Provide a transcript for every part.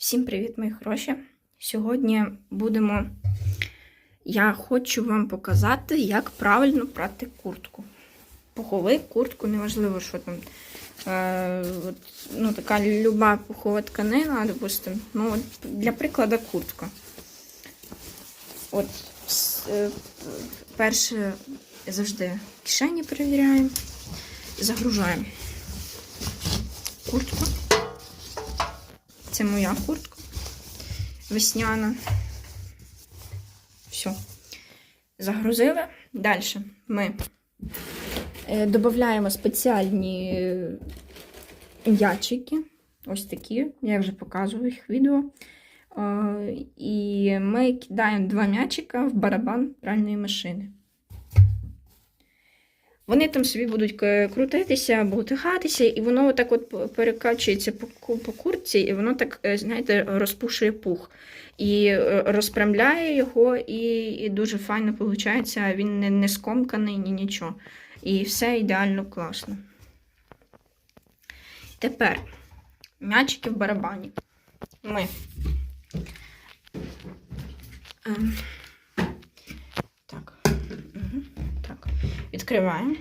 Всім привіт, мої хороші! Сьогодні будемо. Я хочу вам показати, як правильно прати куртку. Пуховик, куртку, неважливо, що там. Е, от, ну, така люба пухова тканина, допустимо. Ну, от, для прикладу, куртка. От, е, перше завжди кишені перевіряємо, загружаємо куртку. Це моя куртка весняна. Все. Загрузили. Далі ми е, додаємо спеціальні е, м'ячики. Ось такі. Я вже показувала їх відео. Е, І ми кидаємо два м'ячика в барабан пральної машини. Вони там собі будуть к- крутитися, болтихатися, і воно отак от перекачується по, по куртці, і воно так, е, знаєте, розпушує пух. І е, розпрямляє його, і, і дуже файно виходить. Він не, не скомканий, ні нічого. І все ідеально класно. Тепер м'ячики в барабані. Ми. Ем, так. Угу. Так. Відкриваємо.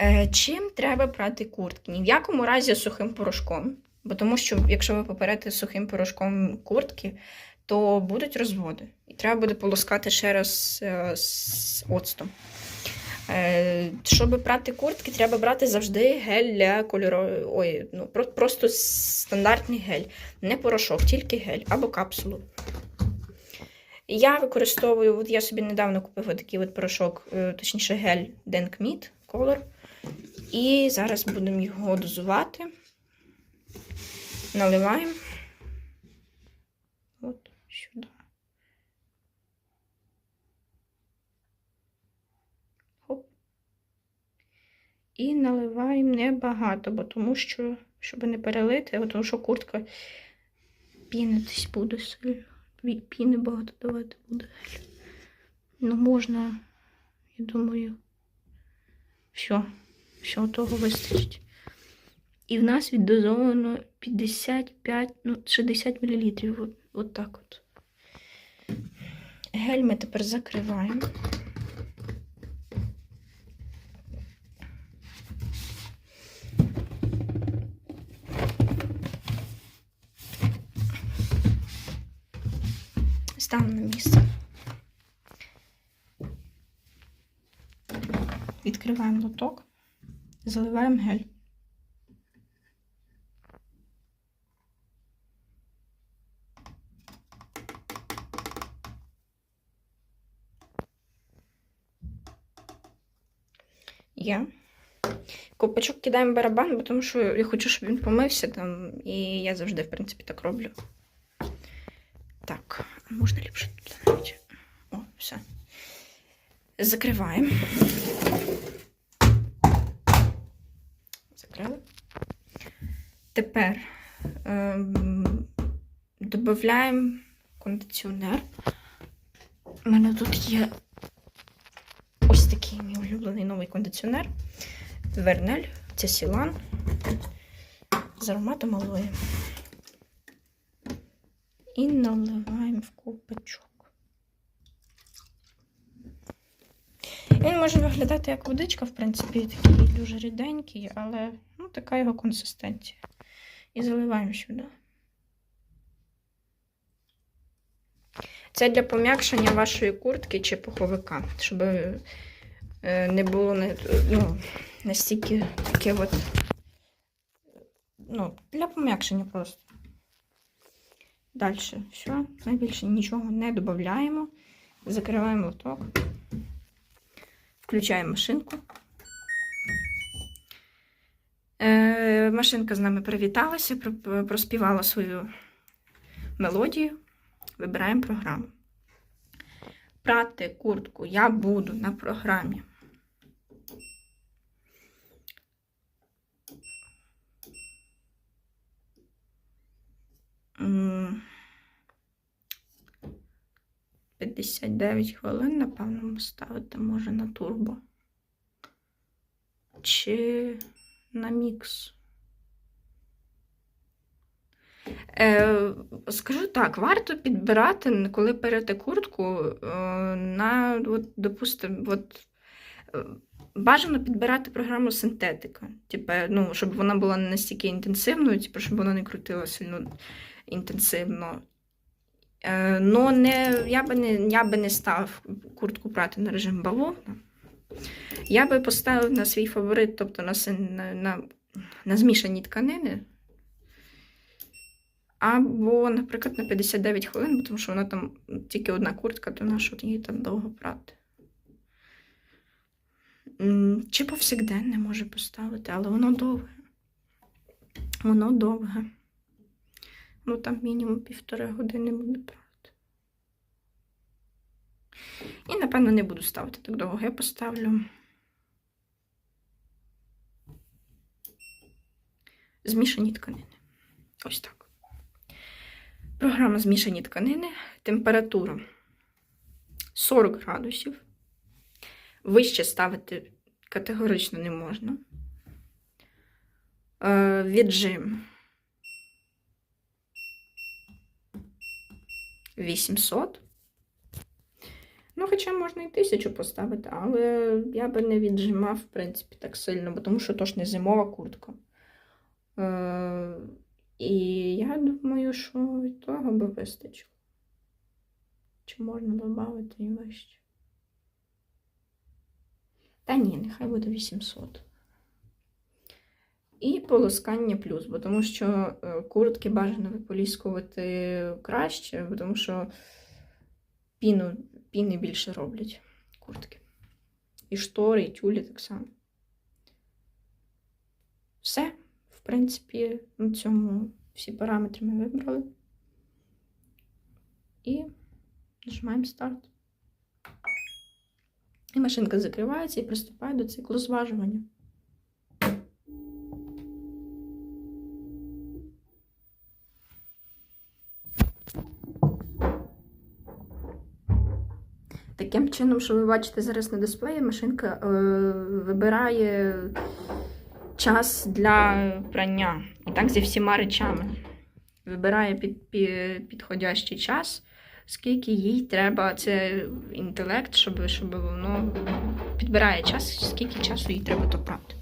Е, чим треба прати куртки? Ні в якому разі сухим порошком. Бо тому що, якщо ви поперете сухим порошком куртки, то будуть розводи. І треба буде полоскати ще раз е, з оцтом. Е, щоб прати куртки, треба брати завжди гель для кольору. Ой, ну, про- просто стандартний гель. Не порошок, тільки гель або капсулу. Я використовую, от я собі недавно купив такий от порошок, е, точніше гель Denk Meat Color. І зараз будемо його дозувати. Наливаємо. От сюди. Хоп. І наливаємо небагато, бо тому що, щоб не перелити, тому що куртка пінитись буде сильно. Пі- Піни багато давати буде. Ну, можна, я думаю, все, все того вистачить. І в нас віддозовано 55, ну, 60 мл. От, от так от. Гель ми тепер закриваємо. Ставимо на місце. Відкриваємо лоток, заливаємо гель. Є. Копачок кидаємо барабан, тому що я хочу, щоб він помився там, і я завжди, в принципі, так роблю. Можна ліпше тут навіть. О, все. Закриваємо. Закрили. Тепер ем, додаємо кондиціонер. У мене тут є ось такий мій улюблений новий кондиціонер. Вернель, це Сілан з ароматом алоє. І наливаємо в ковпачок. Він може виглядати як водичка, в принципі, такий дуже ріденький, але ну, така його консистенція. І заливаємо сюди. Це для пом'якшення вашої куртки чи пуховика, щоб е, не було ну, настільки таке от. Ну, для пом'якшення просто. Далі все, найбільше нічого не додаємо. Закриваємо лоток. Включаємо машинку. Е, машинка з нами привіталася, проспівала свою мелодію. Вибираємо програму. Прати куртку я буду на програмі. М, 59 хвилин, напевно, ставити може на турбо. Чи на мікс. Е, скажу так, варто підбирати, коли берете куртку, е, на, от, допустим, от, е, бажано підбирати програму синтетика. Типу, ну, щоб вона була не настільки інтенсивною, типу, щоб вона не крутила сильно інтенсивно. Е, но не, я, би не, я би не став куртку прати на режим бавовна. Я би поставив на свій фаворит, тобто на, на, на, на змішані тканини. Або, наприклад, на 59 хвилин, тому що вона там тільки одна куртка, то на що її там довго прати. М, Чи повсякденне може поставити, але воно довге. Воно довге. Ну, там мінімум півтори години буде прати. І, напевно, не буду ставити так довго. Я поставлю. Змішані тканини. Ось так. Програма змішані тканини. Температура 40 градусів. Вище ставити категорично не можна. Е, віджим 800. Ну, хоча можна і 1000 поставити, але я би не віджимав, в принципі, так сильно, бо тому що то ж не зимова куртка. Е, і я думаю, що від того би вистачило. Чи можна додати і вище? Та ні, нехай буде 800. І полоскання плюс, бо тому що е, куртки бажано виполіскувати краще, бо тому що піну, піни більше роблять куртки. І штори, і тюлі так само. Все. В принципі, на цьому всі параметри ми вибрали. І нажимаємо старт. І машинка закривається і приступає до циклу зважування. Таким чином, що ви бачите зараз на дисплеї, машинка е, вибирає час для прання. І так зі всіма речами. Вибирає під, під, підходящий час, скільки їй треба. Це інтелект, щоб, щоб воно підбирає час, скільки часу їй треба то прати.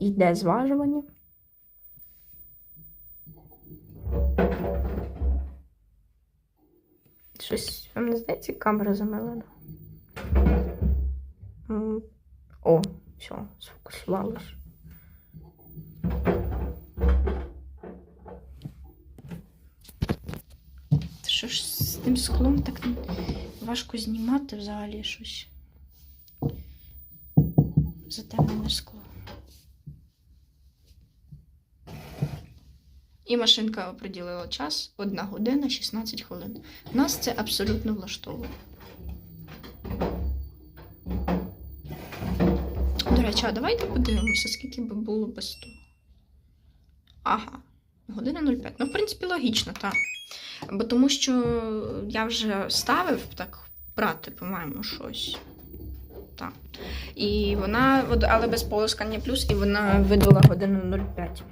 Йде зважування. Щось вам не здається, камера замилена. О, все, сфокусувалось. Що ж з тим склом так важко знімати взагалі щось. Затемнене скло. І машинка оприділила час 1 година 16 хвилин. Нас це абсолютно влаштовує. До речі, а давайте подивимося, скільки би було без того. Ага, година 05. Ну, в принципі, логічно, так. Бо тому що я вже ставив так прати, по-моєму, щось. Так. І вона, але без полоскання плюс, і вона видала годину 05.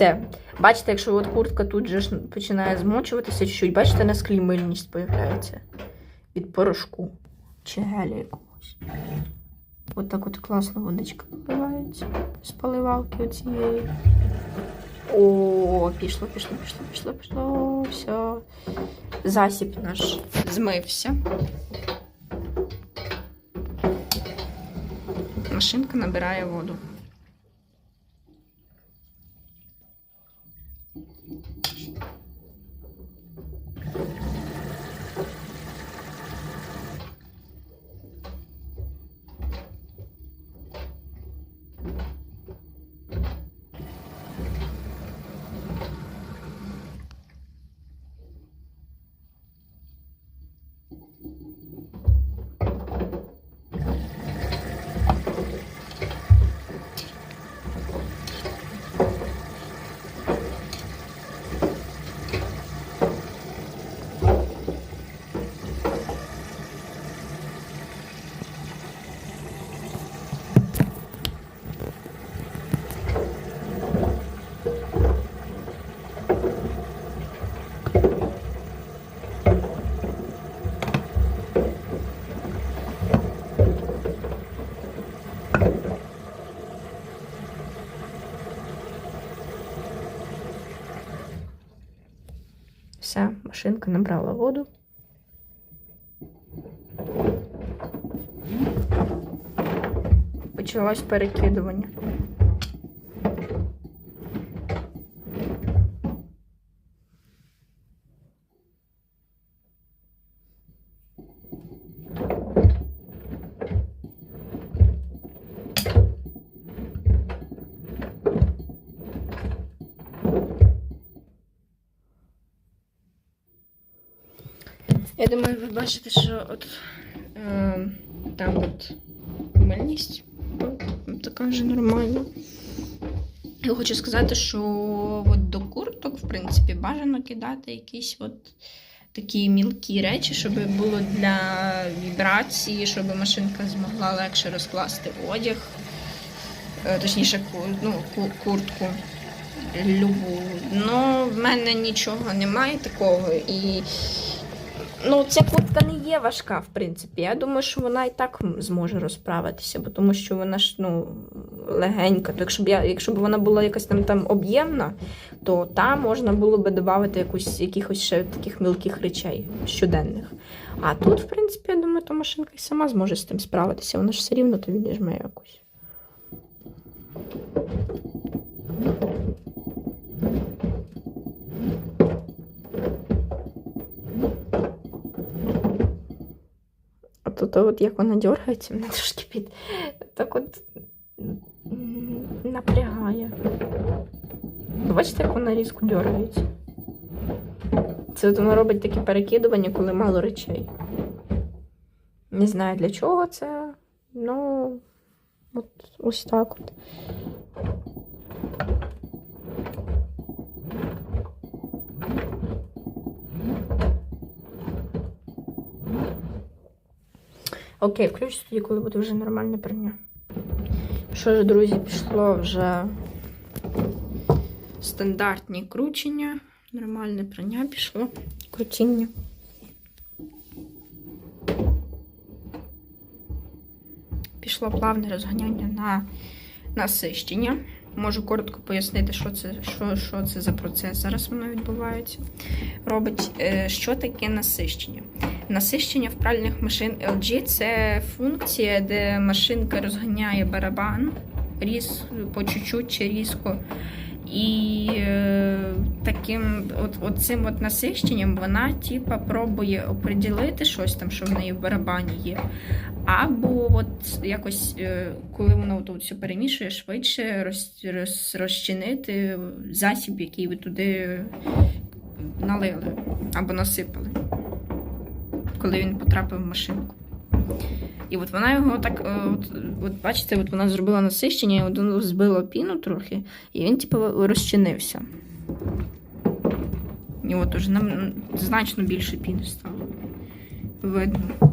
Все. Бачите, якщо от куртка тут же ж починає змочуватися чуть-чуть, бачите, на склі мильність появляється від порошку чи геля якогось. От так от класно водичка поливається з поливалки оцієї. О, пішло, пішло, пішло, пішло, пішло. Все. Засіб наш змився. Машинка набирає воду. Машинка набрала воду. Почалось перекидування. Я думаю, ви бачите, що от е, там от мильність така вже нормальна. Я хочу сказати, що от до курток, в принципі, бажано кидати якісь от такі мілкі речі, щоб було для вібрації, щоб машинка змогла легше розкласти одяг, Е, точніше, ну, куртку любу. Ну, в мене нічого немає такого. І Ну, ця куртка не є важка, в принципі. Я думаю, що вона і так зможе розправитися, бо тому що вона ж ну, легенька. То якщо б я, якщо б вона була якась там, там об'ємна, то там можна було би додати якусь, якихось ще таких мілких речей щоденних. А тут, в принципі, я думаю, то машинка і сама зможе з тим справитися. Вона ж все рівно то відіжме якось. А тут от як вона дергається, мене трошки під так от напрягає. Бачите, як вона різко дергається? Це от вона робить такі перекидування, коли мало речей. Не знаю для чого це. Ну, от ось так от. Окей, включу тоді, коли буде вже нормальне прання. Що ж, друзі, пішло вже стандартні кручення. Нормальне прання пішло. Крутіння. Пішло плавне розганяння на насищення. Можу коротко пояснити, що це, що, що це за процес. Зараз воно відбувається. Робить, Е, що таке насищення. Насищення в пральних машин LG це функція, де машинка розганяє барабан різ, по чуть-чуть чи різко. І е, таким от, от цим от насищенням вона типа пробує оприділити щось там, що в неї в барабані є. Або от якось, е, коли воно тут все перемішує, швидше роз, роз, розчинити засіб, який ви туди налили або насипали коли він потрапив в машинку. І от вона його так, е, от, от бачите, от вона зробила насищення, і воно піну трохи, і він, типу, розчинився. І от уже нам значно більше піни стало. Видно.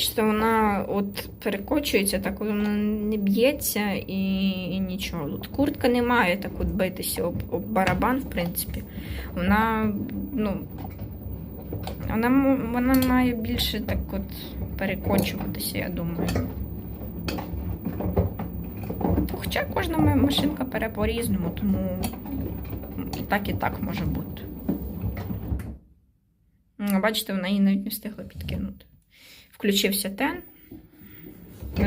Бачите, вона от перекочується, так вона не б'ється і, і нічого. Тут куртка не має так от битися об, об барабан, в принципі. Вона, ну, вона, вона має більше так от перекочуватися, я думаю. Хоча кожна ма- машинка пере по-різному, тому і так і так може бути. Бачите, вона її навіть не встигла підкинути включився тен.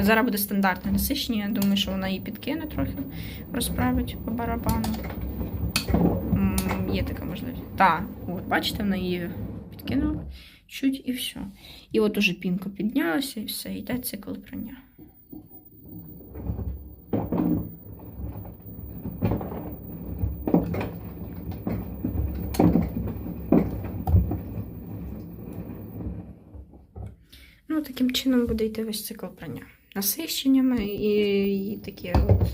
Зараз буде стандартне насичення. Я думаю, що вона її підкине трохи, розправить по барабану. Є така можливість. Так, от, бачите, вона її підкинула чуть і все. І от уже пінка піднялася і все, йде цикл прання. Таким чином буде йти весь цикл прання. Насищеннями і, і такі от,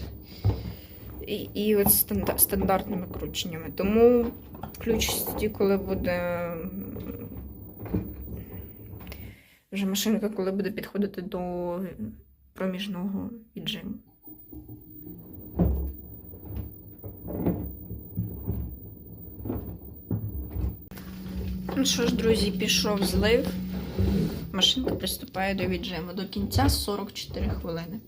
і, і от стандар- стандартними крученнями. Тому включусь тоді, коли буде вже машинка, коли буде підходити до проміжного віджиму. Ну що ж, друзі, пішов злив. Машинка приступає до віджиму. До кінця 44 хвилини.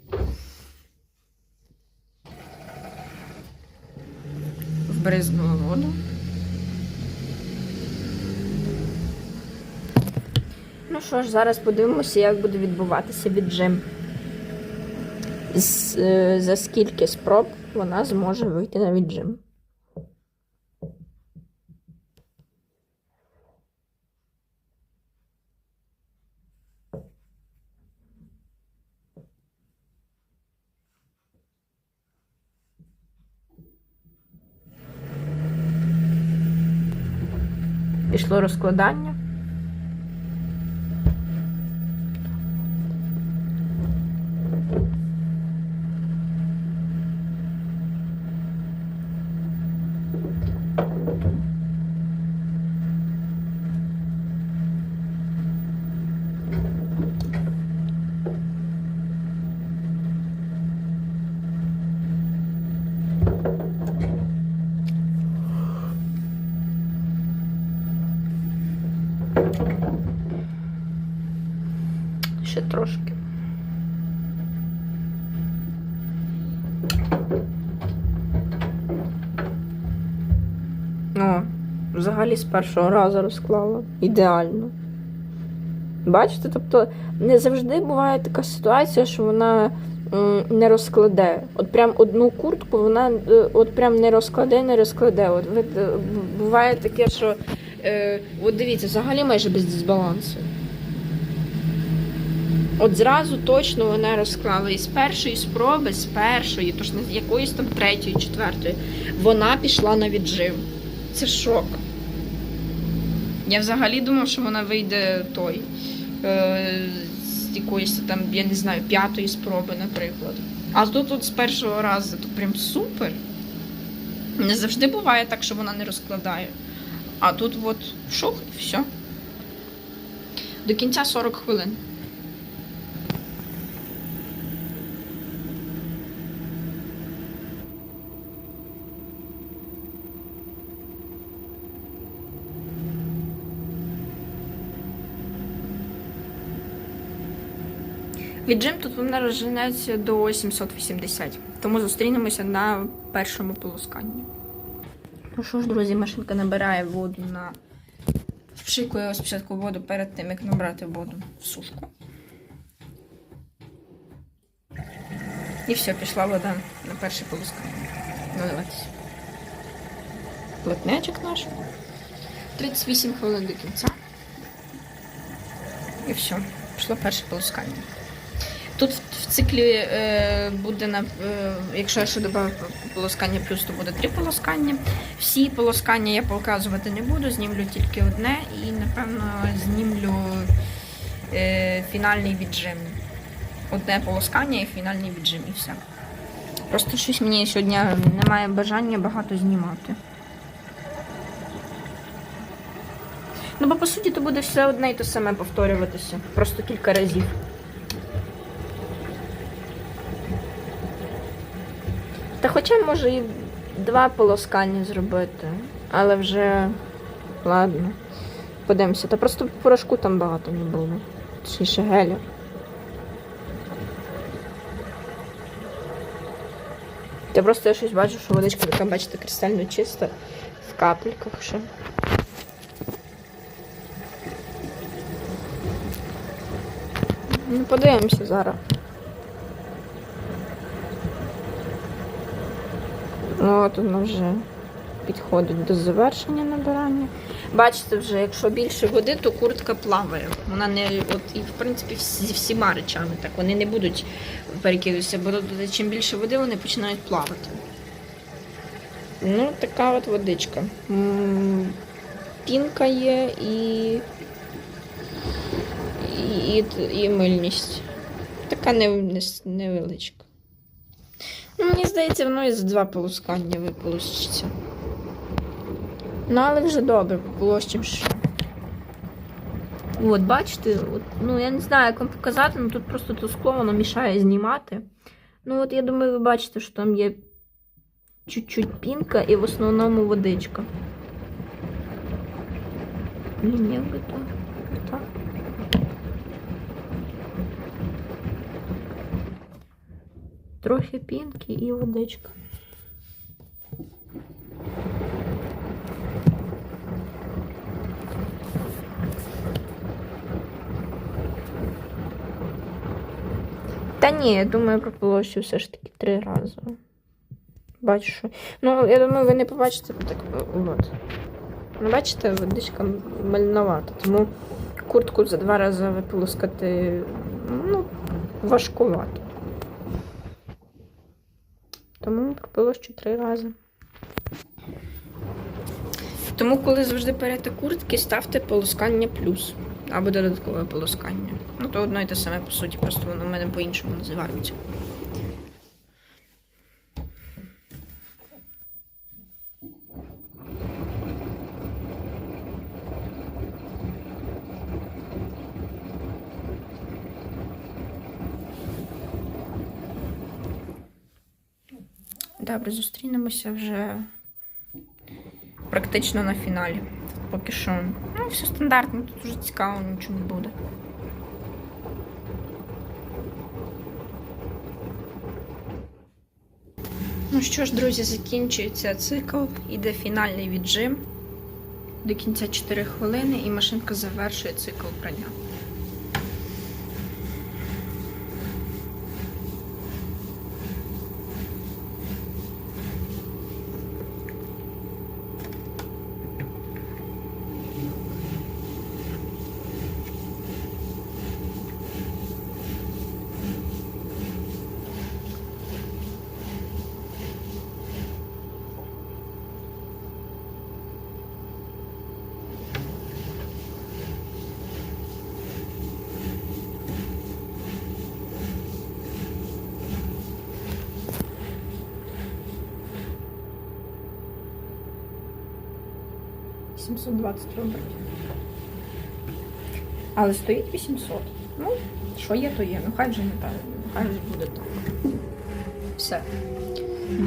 Вбризнула воду. Ну що ж, зараз подивимося, як буде відбуватися віджим. З, е, за скільки спроб вона зможе вийти на віджим. Пішло розкладання. Ще трошки. О, взагалі з першого разу розклала. Ідеально. Бачите, тобто не завжди буває така ситуація, що вона не розкладе. От прям одну куртку вона е, от прям не розкладе, не розкладе. От е, буває таке, що е, от дивіться, взагалі майже без дисбалансу. От зразу точно вона розклала і з першої спроби, з першої, тож не з якоїсь там третьої, четвертої, вона пішла на віджив. Це шок. Я взагалі думав, що вона вийде той. Е, з якоїсь там, я не знаю, п'ятої спроби, наприклад. А тут от з першого разу, то прям супер. Не завжди буває так, що вона не розкладає. А тут от шух і все. До кінця 40 хвилин. Віджим тут вона розженеться до 780, тому зустрінемося на першому полосканні. Ну що ж, друзі, машинка набирає воду на. Вшикує спочатку воду перед тим, як набрати воду в сушку. І все, пішла вода на перше полоскання. Наливатися. Плотнячок наш. 38 хвилин до кінця. І все, пішло перше полоскання. Тут в циклі е, буде на е, якщо я ще додав полоскання плюс, то буде три полоскання. Всі полоскання я показувати не буду, знімлю тільки одне і, напевно, знімлю е, фінальний віджим. Одне полоскання і фінальний віджим, і все. Просто щось мені сьогодні немає бажання багато знімати. Ну, бо по суті, то буде все одне і те саме повторюватися. Просто кілька разів. Хоча може і два полоскання зробити, але вже ладно. Подивимося. Та просто порошку там багато не було. Точніше гелю. Та просто я щось бачу, що водичка така, бачите, кристально чиста в капельках ще. Ну, подивимося зараз. Ну, от воно вже підходить до завершення набирання. Бачите, вже, якщо більше води, то куртка плаває. Вона не, от, і в принципі зі всіма речами так. Вони не будуть перекидатися, бо чим більше води, вони починають плавати. Ну, така от водичка. Пінка є і, і, і, і мильність. Така не, не, невеличка. Мені здається, воно і за два полоскання виполощиться. Ну, але вже добре, пополощимо ще. От, бачите, от, ну я не знаю, як вам показати, ну тут просто то скло воно мішає знімати. Ну, от я думаю, ви бачите, що там є чуть-чуть пінка і в основному водичка. Блін, як би то. Так. Трохи пінки і водичка. Та ні, я думаю, про все ж таки три рази. Бачу, що. Ну, я думаю, ви не побачите так. От. Ну, бачите, водичка мальновата, тому куртку за два рази виполоскати ну, важкувато. Тому пропило ще три рази. Тому, коли завжди берете куртки, ставте полоскання плюс або додаткове полоскання. Ну, то одно і те саме, по суті, просто воно в мене по-іншому називається. Добре, зустрінемося вже практично на фіналі. Поки що. Ну, все стандартно, тут вже цікаво, нічого не буде. Ну що ж, друзі, закінчується цикл, іде фінальний віджим. До кінця 4 хвилини і машинка завершує цикл прання. — 720 рублів. Але стоїть 800. Ну, що є, то є. Ну хай вже не так. Хай вже буде так. Все.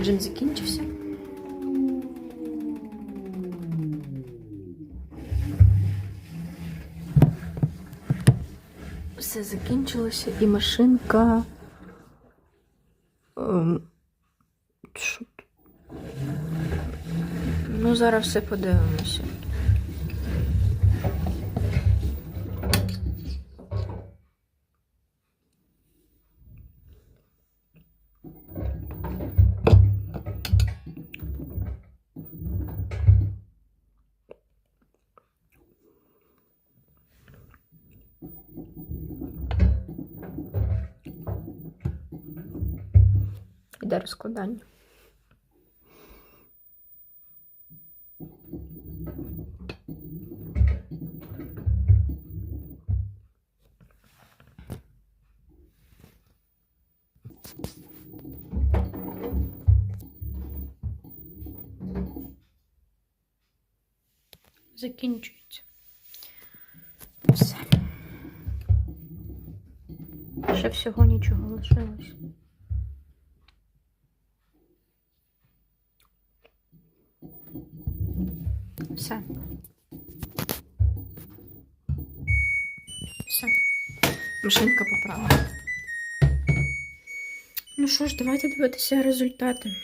Джим закінчився. Все закінчилося і машинка. Ем? Ну, зараз все подивимося. Іде розкладання. Закінчується. Все. Ще всього нічого лишилось. Все. Все. Машинка поправила. Ну що ж, давайте дивитися результати.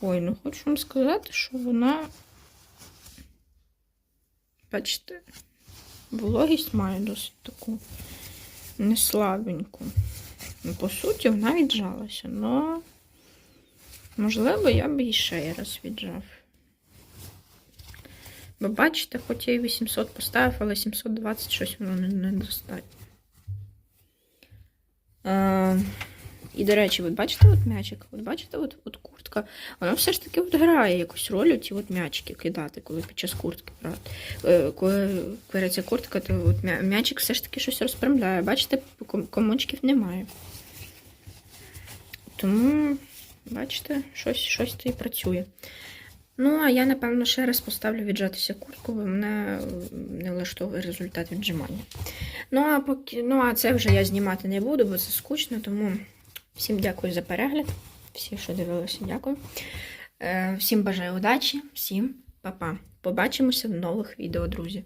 Ой, ну хочу вам сказати, що вона. Бачите, вологість має досить таку неслабеньку. Ну, по суті, вона віджалася, але можливо, я б її ще раз віджав. Бо бачите, хоч я і 800 поставив, але 720 щось воно не- недостатньо. Е, і, до речі, от бачите от м'ячик? От бачите, от, от куртка, вона все ж таки от грає якусь роль ці от м'ячики кидати, коли під час куртки брати. Е, коли береться куртка, то от м'ячик все ж таки щось розпрямляє. Бачите, комочків немає. Тому, бачите, щось, щось то і працює. Ну, а я, напевно, ще раз поставлю віджатися куртку, бо мене не влаштовує результат віджимання. Ну, а поки, ну, а це вже я знімати не буду, бо це скучно, тому всім дякую за перегляд. Всі, що дивилися, дякую. Е, Всім бажаю удачі, всім па-па. Побачимося в нових відео, друзі.